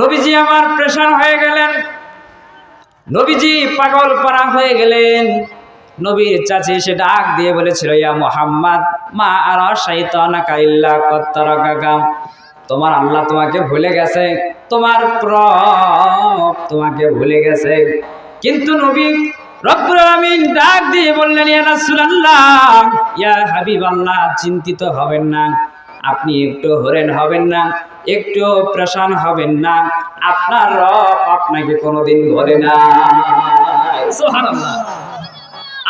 নবীজি আমার প্রেশার হয়ে গেলেন। নবীজি পাগল পারা হয়ে গেলেন। নবীর চাচি সে ডাক দিয়ে বলেছিল, ইয়া মোহাম্মদ, মা আর শাইতানা কাইল্লা কত্তারকাকাম তোমার আল্লাহ তোমাকে ভুলে গেছে, তোমার প্রভ তোমাকে ভুলে গেছে। কিন্তু নবী রব্বুল আমিন ডাক দিয়ে বললেন, ইয়া রাসূলুল্লাহ, ইয়া হাবিবাল্লাহ, চিন্তিত হবেন না। আপনি একটু হরেন হবেন না। একটু প্রশান হবেন না। আপনার রব আপনাকে কোনোদিন ভরে না।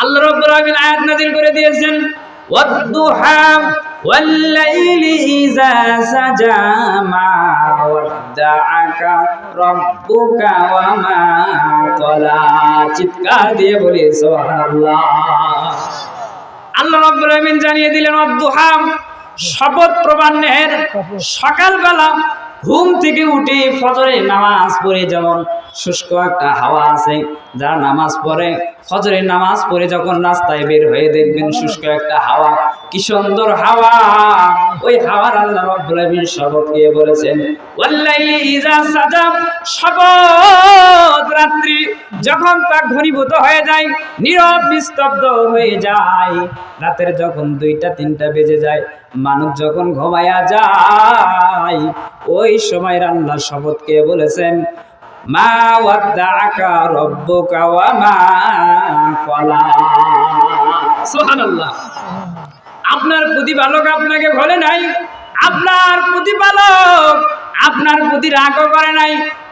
আল্লাহ রাব্বুল আলামিন আয়াত নাযিল করে দিয়েছেন, ওয়াদ-দুহা ওয়াল-লাইলি ইযা সাজা মা ওয়াদ্দাআকা রাব্বুকা ওয়া মা ক্বালা চিৎকার দিয়ে বলি, সুবহানাল্লাহ। আল্লাহ রাব্বুল আলামিন জানিয়ে দিলেন, ওয়াদ-দুহা শপথ প্রমাণের সকালবেলা ঘুম থেকে উঠে ফজরে নামাজ পড়ে যেমন শুষ্ক একটা হাওয়া আছে। যারা নামাজ পড়ে, ফজরের নামাজ পড়ে যখন রাস্তায় বের হয়ে দেখবেন শুষ্ক একটা হাওয়া। কি সুন্দর হাওয়া! ওই হাওয়ার আল্লাহ রব্বুল আলামিন শপথ বলেছেন, ওয়াল্লাইলি ইজা সাজা শপথ রাত্রি যখন তা ঘনীভূত হয়ে যায়, নীরব নিস্তব্ধ হয়ে যায়। রাতের যখন দুইটা, তিনটা বেজে যায়, মানুষ যখন ঘুমায়া যায়, ওই সময় আল্লাহ শপথকে বলেছেন মা মা আপনার প্রতিপালক আপনাকে ভোলে নাই, আপনার প্রতিপালক আপনার প্রতি রাগও করে নাই,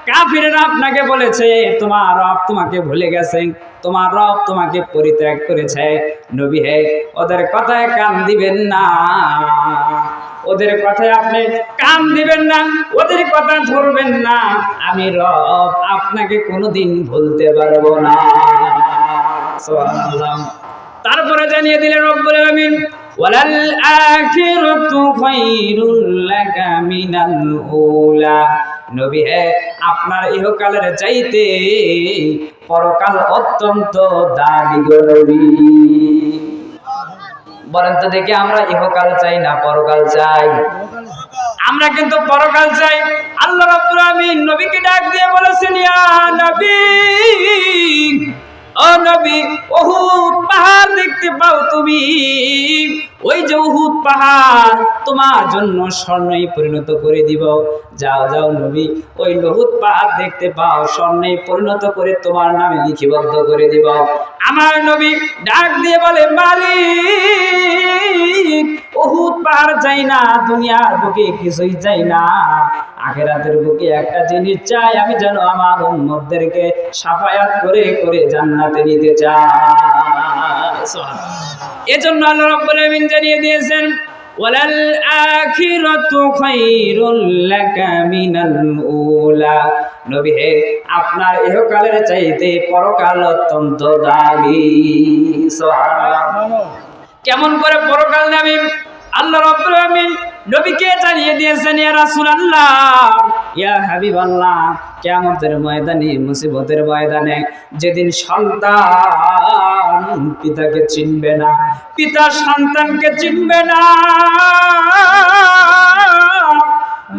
কাফিরেরা আপনাকে বলেছে, তোমার রব তোমাকে ভুলে গেছে, তোমার রব তোমাকে পরিত্যাগ করেছে, নবী হে, ওদের কথায় কান দিবেন না। ওদের কথায় আপনি কান দিবেন না, ওদের কথা ধরবেন না। আমি রব, আপনাকে কোনোদিন ভুলতে পারব না। তারপরে জানিয়ে দিলেন রব্বুল আলামিন, ওয়ালাল আখিরাতু খায়রুল লাকা মিনাল উলা। নবী, হে, আপনার ইহকালের চাইতে পরকাল অত্যন্ত দামি গো নবী। বলেন তো দেখি আমরা ইহকাল চাই না পরকাল চাই? আমরা কিন্তু পরকাল চাই। আল্লাহ রাব্বুল আমিন নবীকে ডাক দিয়ে বলেছেন, ইয়া নবী! নবী ওহুদ পাহাড় দেখতে পাও তুমি। ওই যে উহুদ পাহাড় তোমার জন্য স্বর্ণই পরিণত করে দিব। যাও যাও নবী, ওই লহুদ পাহাড় দেখতে পাও স্বর্ণে পরিণত করে তোমার নামে লিখিবদ্ধ করে দিব। আমার নবী ডাক দিয়ে বলে, মালিক, উহুদ পাহাড় চাই না, দুনিয়ার বুকে কিছুই চাই না। আখেরাতের বুকে একটা জিনিস চাই আমি যেন আমার উম্মতদেরকে সাফায়াত করে করে জান্নাতে নিতে চাই। এজন্য আল্লাহ রাব্বুল আলামিন জানিয়ে দিয়েছেন ওয়ালাল আখিরাতু খায়রুল লাকা মিনাল উলা। নবী হে আপনার ইহকালের চাইতে পরকাল অত্যন্ত দামি। সুবহানাল্লাহ। কেমন করে পরকাল দামি? আল্লাহ রাব্বুল আলামিন নবীকে জানিয়ে দিয়েছেন, ইয়া রাসূলুল্লাহ, ইয়া হাবিবাল্লাহ, কিয়ামতের ময়দানে, মুসিবতের ময়দানে যেদিন সন্তান পিতাকে চিনবে না, পিতা সন্তানকে চিনবে না,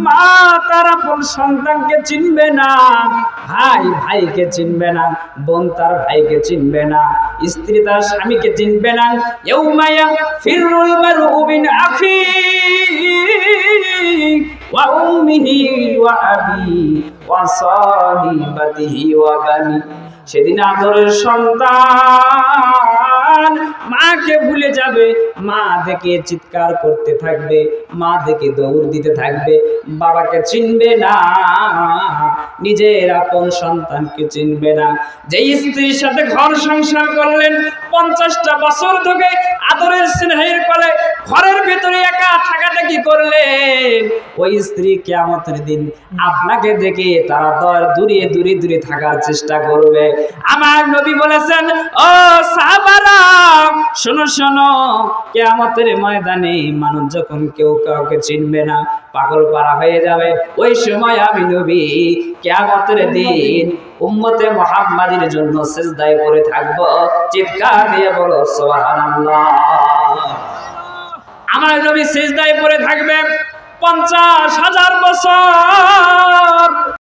মা তার আপন সন্তানকে চিনবে না, ভাই ভাইকে চিনবে না, বোন তার ভাইকে চিনবে না, স্ত্রী তার স্বামীকে চিনবে না ইউমায়া ফিরুল মারু মিন আখি ওয়া সাহিবাতিহি ওয়া বানি সেদিন আদরের সন্তান মাকে ভুলে যাবে। মা দেখে চিৎকার করতে থাকবে। মা দেখে দৌড় দিতে থাকবে। বাবাকে চিনবে না। নিজের আপন সন্তানকে চিনবে না। যে স্ত্রীর সাথে ঘর সংসার করলেন, পঞ্চাশটা বছর ধরে আদরের ভিতরে একা থাকাটা কি করলেন ওই স্ত্রী কেমতের দিন আপনাকে দেখে তারা দর দূরে দূরে দূরে থাকার চেষ্টা করবে। আমার নবী বলেছেন, ও সাহাবারা, শোনো শোনো, কেয়ামতের ময়দানে মানুষ যখন কেউ কাউকে চিনবে না, পাগল পারা হয়ে যাবে। ওই সময় আমি নবী কেয়ামতের দিন উম্মতে মোহাম্মাদির জন্য শেষ সেজদায় পড়ে থাকব। চিৎকার দিয়ে বলো, সুবহানাল্লাহ। আমার নবী সেজদায় পড়ে থাকবে পঞ্চাশ হাজার বছর।